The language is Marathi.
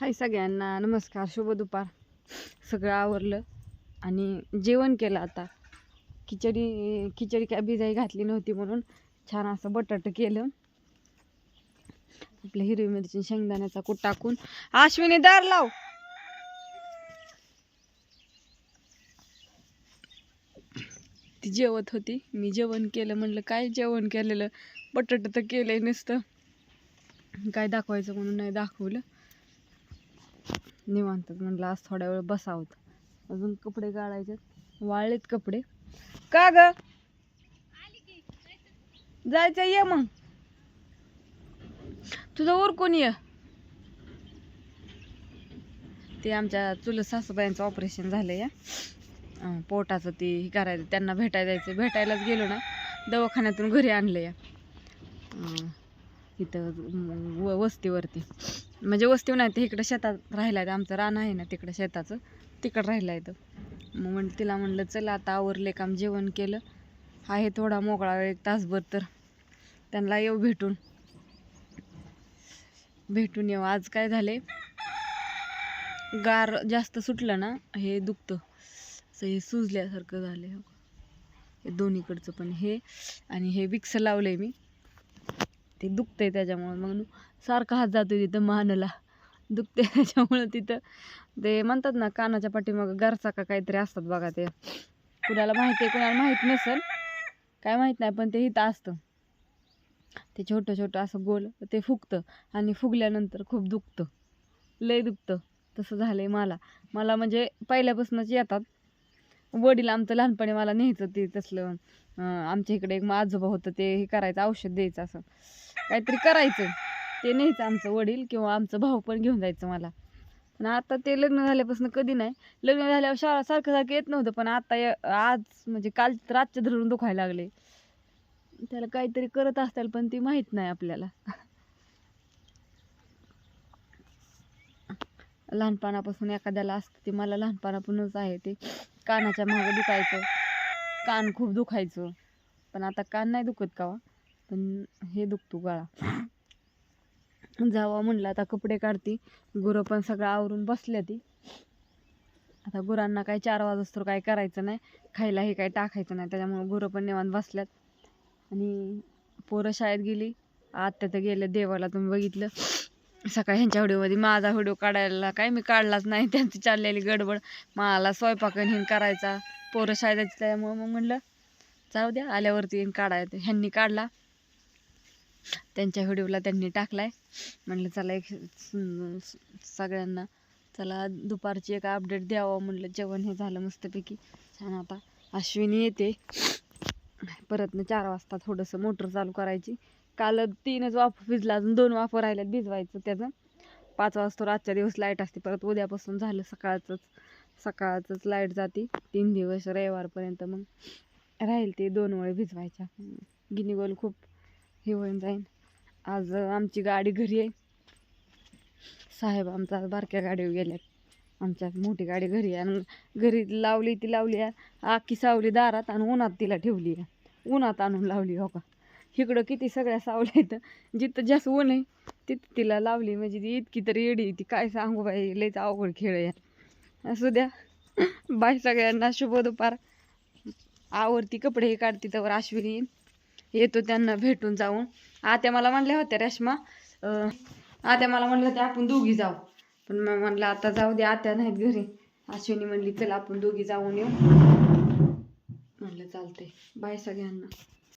हाय सगळ्यांना नमस्कार शुभ दुपार. सगळं आवरलं आणि जेवण केलं आता. खिचडी खिचडी काय बिजाई घातली नव्हती म्हणून छान असं बटाटं केलं. आपल्या हिरवी मिरची शेंगदाण्याचा कूट टाकून. आश्विनी दार लाव. ती जेवत होती. मी जेवण केलं म्हणलं काय जेवण केलेलं? बटाट तर केलंय नुसतं. काय दाखवायचं म्हणून नाही दाखवलं. निवांतात म्हटलं आज थोड्या वेळ बसावत अजून कपडे काढायचे वाळलेत कपडे. का ग? जायचं ये मग. तुझं उरकून ये. ते आमच्या चुलत सासूबाईंचं ऑपरेशन झालं या पोटाचं ते हे करायचं त्यांना भेटायला जायचं. भेटायलाच गेलो ना दवाखान्यातून घरी आणलं या इथं व वस्तीवरती. म्हणजे वस्ती नाही ते इकडं शेतात राहिला आहे आमचं रान आहे ना तिकडं शेताचं तिकडं राहिलं आहे मग म्हण तिला म्हणलं चल आता आवरले काम जेवण केलं. आहे थोडा मोकळा वेळ एक तासभर तर. त्यांना येऊ भेटून. भेटून येऊ. आज काय झाले गार जास्त सुटलं ना हे दुखतं. असं हे सुजल्यासारखं झालं हो हे दोन्हीकडचं पण हे आणि हे विक्स लावलं आहे मी. ते दुखतं आहे त्याच्यामुळं. मग सारखा हात जातो तिथं मानला दुखते त्याच्यामुळं तिथं. ते म्हणतात ना कानाच्या पाठीमागं गारचा का काहीतरी असतात बघा ते. कुणाला माहिती आहे कुणाला माहीत नसेल. काय माहीत नाही पण ते इथं असतं. ते छोटं छोटं असं गोल ते फुगतं आणि फुगल्यानंतर खूप दुखतं. लय दुखतं. तसं झालं आहे मला. मला म्हणजे पहिल्यापासूनच येतात. वडील आमचं लहानपणी मला न्यायचं ते तसलं. आमच्या इकडे एक आजोबा होतं ते हे करायचं औषध द्यायचं असं. काहीतरी करायचं. ते न्यायचं आमचं वडील किंवा आमचं भाऊ पण घेऊन जायचं मला. पण आता ते लग्न झाल्यापासून कधी नाही. लग्न झाल्यावर शाळा सारखं सारखं येत नव्हतं पण आता आज म्हणजे काल रातच्या धरून दुखायला लागले. त्याला काहीतरी करत असताल पण ती माहीत नाही आपल्याला. लहानपणापासून एखाद्याला असतं ते मला लहानपणापासूनच आहे ते. कानाच्या मागं दुखायचं. कान खूप दुखायचं. पण आता कान नाही दुखत का पण हे दुखतो गळा. जावा म्हणलं आता कपडे काढती. गुरं पण सगळं आवरून बसल्या ती. आता गुरांना काय चार वाजता काय करायचं नाही. खायला हे काही टाकायचं नाही. त्याच्यामुळं गुरं पण निवांत बसल्यात. आणि पोरं शाळेत गेली. आत्या तर गेल्या देवाला तुम्ही बघितलं. सकाळी ह्यांच्या व्हिडिओमध्ये माझा व्हिडिओ काढायला काय मी काढलाच नाही. त्यांची चाललेली गडबड. मला स्वयंपाक हिन करायचा. पोरं शाळेत त्यामुळं मग म्हणलं जाऊ द्या आल्यावरती येईन काढायचं ह्यांनी काढला. त्यांच्या व्हिडिओला त्यांनी टाकलाय. म्हणलं चला एक सगळ्यांना चला दुपारची एक अपडेट द्यावं. म्हणलं जेवण हे झालं मस्तपैकी. छान आता अश्विनी येते. परत ना चार वाजता थोडंसं मोटर चालू करायची. काल तीनच वाफ भिजला अजून दोन वाफ राहिल्यात भिजवायचं त्याचं. पाच वाजता आजच्या दिवस लाइट असते परत उद्यापासून झालं सकाळचंच. सकाळचंच लाइट जाते तीन दिवस रविवारपर्यंत मग राहील ते दोन वेळे भिजवायच्या. गिनीगोल खूप हे होऊन जाईन. आज आमची गाडी घरी आहे. साहेब आमचा आज बारक्या गाडीवर गेल्यात आमच्या मोठी गाडी घरी आहे. आणि घरी लावली ती लावली आहे. आखी सावली दारात आणि उन्हात तिला ठेवली आहे. उन्हात आणून लावली हो का? इकडं किती सगळ्या सावल्या आहेत. जिथं जास्त ऊन आहे तिथं तिला लावली. म्हणजे ती इतकी तरी येडी ती काय सांगू बाई लयच अवघड खेळ यार. असू द्या. बाय सगळ्यांना शुभ दुपार आवरती कपडे काढते तर अश्विनी येतो त्यांना भेटून जाऊन. आत्या मला म्हणल्या होत्या रेश्मा आत्या मला म्हणलं होत्या आपण दोघी जाऊ. पण मग म्हणलं आता जाऊ दे आत्या नाहीत घरी. अश्विनी म्हणली चला आपण दोघी जाऊन येऊ. म्हणलं चालतंय. बाय सगळ्यांना.